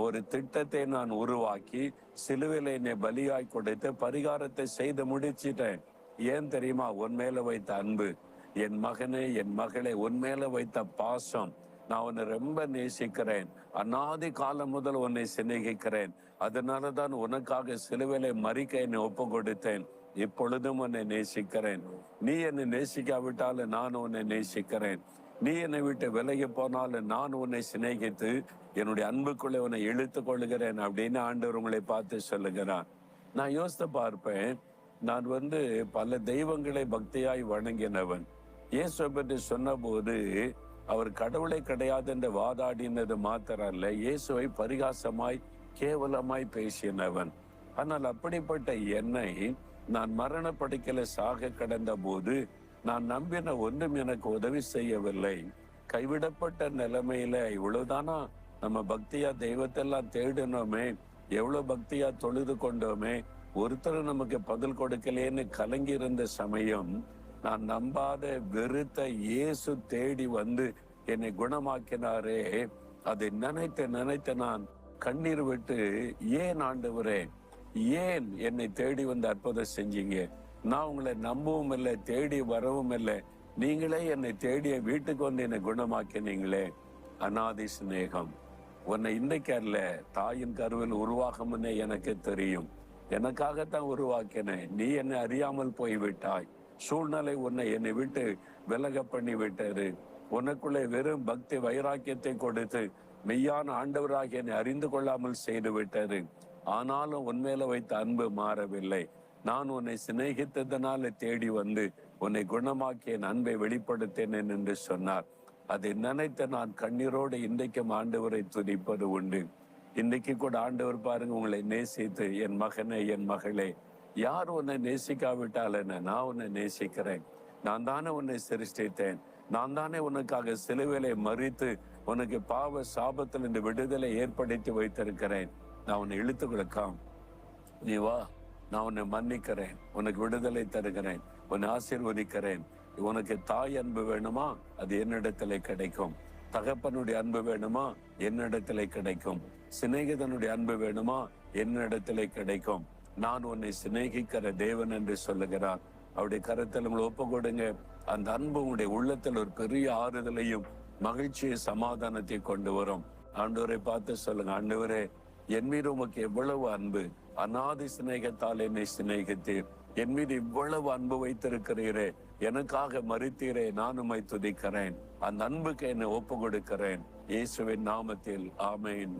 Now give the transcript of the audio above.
ஒரு திட்டத்தை நான் உருவாக்கி சிலுவையில் என்னை பலியாய் கொடுத்து பரிகாரத்தை செய்து முடிச்சிட்டேன். ஏன் தெரியுமா? உன் மேல வைத்த அன்பு என் மகனே என் மகளே உன் மேல வைத்த பாசம். நான் உன்னை ரொம்ப நேசிக்கிறேன். அநாதி காலம் முதல் உன்னை சிநேகிக்கிறேன். அதனால தான் உனக்காக சிலுவையில மறிக்க என்னை ஒப்பு கொடுத்தேன் இப்பொழுதும் உன்னை நேசிக்கிறேன். நீ என்னை நேசிக்காவிட்டாலும் நான் உன்னை நேசிக்கிறேன். நீ என்னை விட்டு விலகி போனாலும் நான் உன்னை சிநேகித்து என்னுடைய அன்புக்குள்ளே உன்னை இழுத்து கொள்ளுகிறேன் அப்படின்னு ஆண்டவர் உங்களை பார்த்து சொல்லுகிறான் நான் யோசித்து பார்ப்பேன் நான் வந்து பல தெய்வங்களை பக்தியாய் வணங்கினவன். இயேசு பற்றி சொன்னபோது அவர் கடவுளை கிடையாது என்று வாதாடினது மாத்திரம் அல்ல இயேசுவை பரிகாசமாய் கேவலமாய் பேசினவன். ஆனால் அப்படிப்பட்ட என்னை நான் மரணப்படுக்கலை சாக கடந்த போது நான் நம்பின ஒன்றும் எனக்கு உதவி செய்யவில்லை. கைவிடப்பட்ட நிலைமையில இவ்வளவுதானா? நம்ம பக்தியா தெய்வத்தெல்லாம் தேடினோமே எவ்வளவு பக்தியா தொழுது கொண்டோமே ஒருத்தர் நமக்கு பதில் கொடுக்கலேன்னு கலங்கி இருந்த சமயம் நான் நம்பாத வெறுத்த இயேசு தேடி வந்து என்னை குணமாக்கினாரே. அதை நினைத்து நினைத்து நான் கண்ணீர் விட்டு ஏன் ஆண்டவரே ஏன் என்னை தேடி வந்து அற்புதம் செஞ்சீங்க? நான் உங்களை நம்பவும் இல்லை தேடி வரவும் இல்லை. நீங்களே என்னை தேடிய வீட்டுக்கு வந்து என்னை குணமாக்கினீங்களே அநாதி சிநேகம். உன்னை இன்னைக்கு அல்ல தாயின் கருவில் உருவாகும்னே எனக்கு தெரியும். எனக்காகத்தான் உருவாக்கினேன் நீ என்னை அறியாமல் போய்விட்டாய். சூழ்நிலை உன்னை என்னை விட்டு விலக பண்ணி விட்டது உனக்குள்ளே வெறும் பக்தி வைராக்கியத்தை கொடுத்து மெய்யான ஆண்டவராக என்னை அறிந்து கொள்ளாமல் செய்து விட்டது ஆனாலும் உன்மேல வைத்த அன்பு மாறவில்லை. நான் உன்னை சிநேகித்ததனால தேடி வந்து உன்னை குணமாக்கிய அன்பை வெளிப்படுத்தினேன் என்று சொன்னார். அதை நினைத்த நான் கண்ணீரோடு இன்றைக்கும் ஆண்டவரை துதிப்பது உண்டு. இன்னைக்கு கூட ஆண்டவர் பாருங்க உங்களை நேசித்து என் மகனே என் மகளே. யார் உன்னை நேசிக்காவிட்டால் என்ன? நான் உன்னை நேசிக்கிறேன். நான் தானே உன்னை சிருஷ்டித்தேன். நான் தானே உனக்காக சிலுவிலை மறித்து உனக்கு பாவ சாபத்தில் இந்த விடுதலை ஏற்படுத்தி வைத்திருக்கிறேன். நான் உன்னை இழுத்து கொடுக்காம். நீ வா. நான் உன்னை மன்னிக்கிறேன். உனக்கு விடுதலை தருகிறேன். உன்னை ஆசீர்வதிக்கிறேன். உனக்கு தாய் அன்பு வேணுமா? அது என்னிடத்துல கிடைக்கும். தகப்பனுடைய அன்பு வேணுமா? என்னிடத்துல கிடைக்கும். சிநேகிதனுடைய அன்பு வேணுமா? என்னிடத்துல கிடைக்கும். நான் உன்னை சிநேகிக்கிற தேவன் என்று சொல்லுகிறார். அவருடைய கருத்தில் உங்களை ஒப்பு கொடுங்க அந்த அன்பு உங்களுடைய உள்ளத்தில் ஒரு பெரிய ஆறுதலையும் மகிழ்ச்சியை சமாதானத்தை கொண்டு வரும். ஆண்டவரை பார்த்து சொல்லுங்க ஆண்டவரே என் மீது உமக்கு எவ்வளவு அன்பு? அநாதி சிநேகத்தால் என்னை சிநேகித்தீர். என் மீது இவ்வளவு அன்பு வைத்திருக்கிறீரே எனக்காக மறித்தீரே நான் உமை துதிக்கிறேன். அந்த அன்புக்கு என்னை ஒப்பு கொடுக்கிறேன் இயேசுவின் நாமத்தில் ஆமேன்.